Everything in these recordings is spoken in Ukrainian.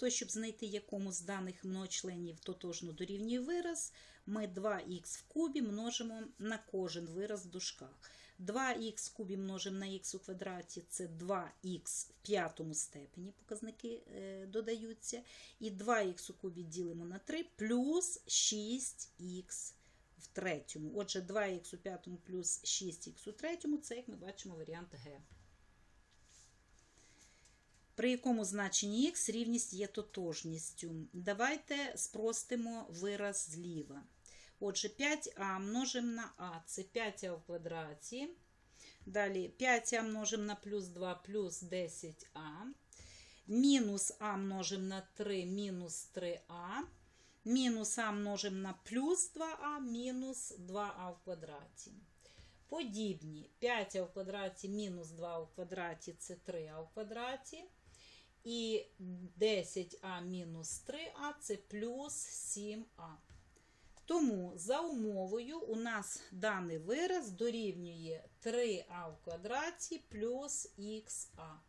того, щоб знайти якому з даних многочленів тотожно дорівнює вираз, ми 2х в кубі множимо на кожен вираз в дужках. 2х в кубі множимо на х у квадраті це 2х в п'ятому степені, показники е, додаються. І 2х у кубі ділимо на 3 плюс 6х в третьому. Отже, 2х у п'ятому плюс 6х у третьому це, як ми бачимо, варіант Г. При якому значенні х рівність є тотожністю. Давайте спростимо вираз зліва. Отже, 5а множимо на а, це 5а в квадраті. Далі 5а множимо на плюс 2 плюс 10а. Мінус а множимо на 3 мінус 3а. Мінус а множимо на плюс 2а мінус 2а в квадраті. Подібні 5а в квадраті мінус 2 в квадраті це 3а в квадраті. І 10а мінус 3а це плюс 7а. Тому за умовою у нас даний вираз дорівнює 3а в квадраті плюс ха.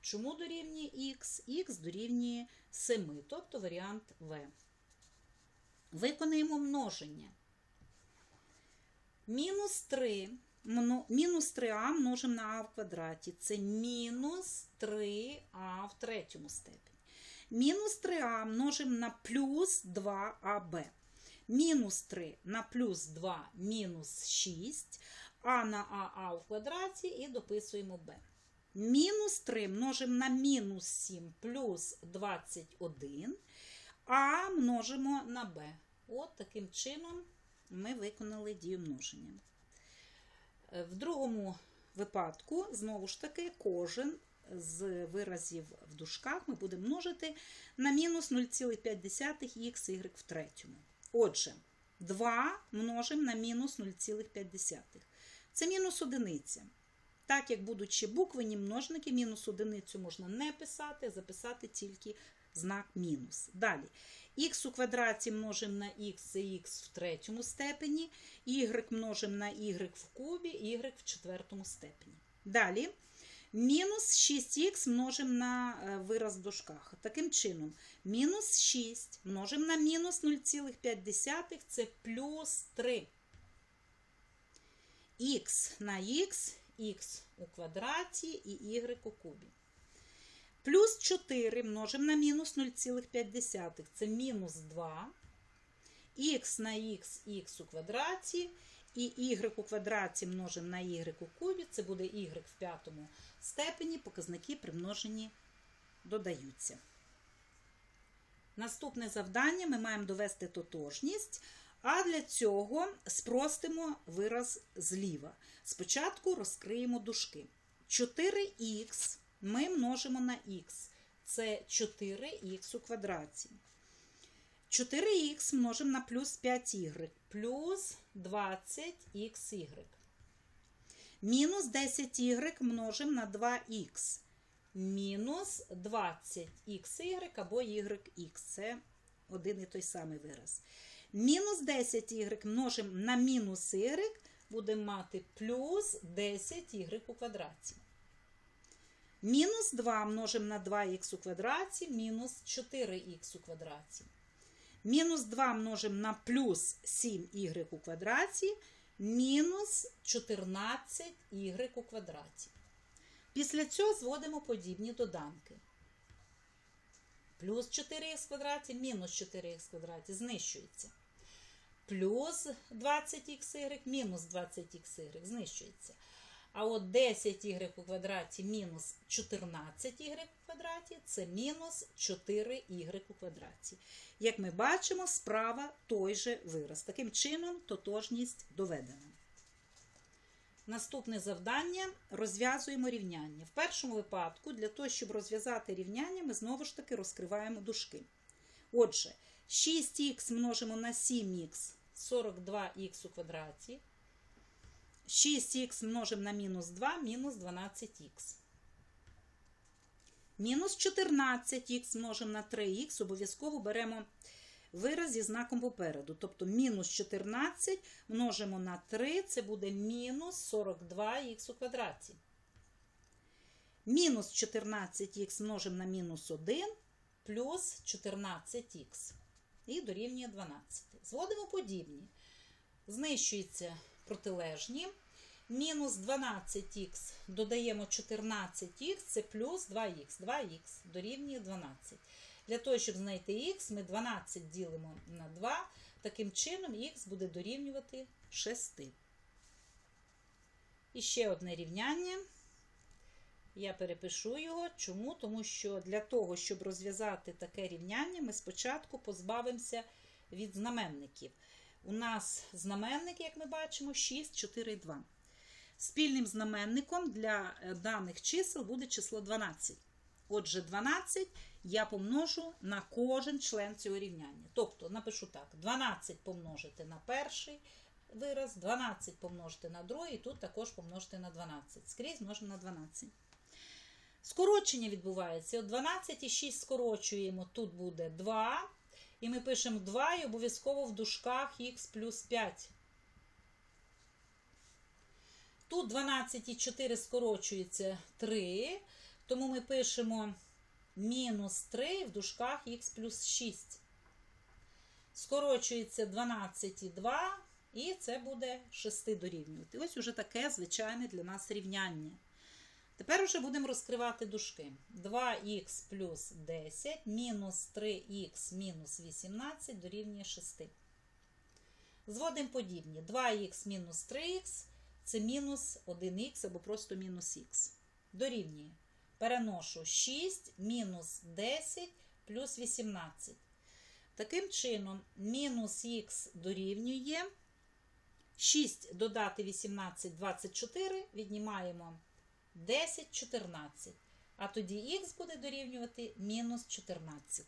Чому дорівнює х? Х дорівнює 7, тобто варіант В. Виконуємо множення. Мінус 3 мно- мінус 3а множимо на а в квадраті. Це мінус 3а в третьому степені. Мінус 3а множимо на плюс 2аб. Мінус 3 на плюс 2 мінус 6, а на АА в квадраті і дописуємо b. Мінус 3 множимо на мінус 7 плюс 21, а множимо на b. От таким чином ми виконали дію множення. Е, В другому випадку, знову ж таки, кожен з виразів в дужках ми будемо множити на мінус 0,5х в третьому. Отже, 2 множимо на мінус 0,5. Це мінус одиниця. Так як будучи буквені множники, мінус одиницю можна не писати, записати тільки знак мінус. Далі. х у квадраті множимо на х це х в третьому степені, y множимо на y в кубі, y в четвертому степені. Далі. Мінус 6х множимо на е, вираз в дужках. Таким чином, мінус 6 множимо на мінус 0,5 це плюс 3. х на х, х у квадраті і y у кубі. Плюс 4 множимо на мінус 0,5 це мінус 2. х на х, х у квадраті. І y у квадраті множимо на y у кубі, це буде y в п'ятому степені, показники при множенні додаються. Наступне завдання ми маємо довести тотожність, а для цього спростимо вираз зліва. Спочатку розкриємо дужки. 4х ми множимо на х. Це 4х у квадраті. 4х множимо на плюс 5y, плюс 20xy. Мінус 10y множимо на 2х. Мінус 20xy або yx. Це один і той самий вираз. Мінус 10y множимо на мінус y, будемо мати плюс 10y у квадраті. Мінус 2 множимо на 2х у квадраті, мінус 4х у квадраті. Мінус 2 множимо на плюс 7y у квадраті, мінус 14y у квадраті. Після цього зводимо подібні доданки. Плюс 4х в квадраті, мінус 4х в квадраті знищується. Плюс 20xy, мінус 20xy знищується. А от 10y у квадраті мінус 14y у квадраті це мінус 4y у квадраті. Як ми бачимо, справа той же вираз. Таким чином, тотожність доведена. Наступне завдання розв'язуємо рівняння. В першому випадку, для того, щоб розв'язати рівняння, ми знову ж таки розкриваємо дужки. Отже, 6х множимо на 7х 42х у квадраті. 6х множимо на мінус 2, мінус 12х. Мінус 14х множимо на 3х, обов'язково беремо вираз зі знаком попереду. Тобто мінус 14 множимо на 3, це буде мінус 42х у квадраті. Мінус 14х множимо на мінус 1, плюс 14х і дорівнює 12. Зводимо подібні. Знищуються протилежні. Мінус 12х додаємо 14х, це плюс 2х. 2х дорівнює 12. Для того, щоб знайти х, ми 12 ділимо на 2. Таким чином х буде дорівнювати 6. І ще одне рівняння. Я перепишу його. Чому? Тому що для того, щоб розв'язати таке рівняння, ми спочатку позбавимося від знаменників. У нас знаменник, як ми бачимо, 6, 4, 2. Спільним знаменником для е, даних чисел буде число 12. Отже, 12 я помножу на кожен член цього рівняння. Тобто, напишу так: 12 помножити на перший вираз, 12 помножити на другий, і тут також помножити на 12. Скрізь множимо на 12. Скорочення відбувається. От 12 і 6 скорочуємо, тут буде 2. І ми пишемо 2 і обов'язково в дужках х плюс 5. Тут 12 і 4 скорочується 3. Тому ми пишемо мінус 3 в дужках х плюс 6. Скорочується 12 і 2, і це буде 6 дорівнювати. Ось уже таке звичайне для нас рівняння. Тепер вже будемо розкривати дужки. 2х плюс 10 мінус 3х мінус 18 дорівнює 6. Зводимо подібні. 2х мінус 3х це мінус 1х або просто мінус х. Дорівнює. Переношу 6 мінус 10 плюс 18. Таким чином, мінус х дорівнює 6 додати 18 24, віднімаємо 10 14. А тоді х буде дорівнювати мінус 14.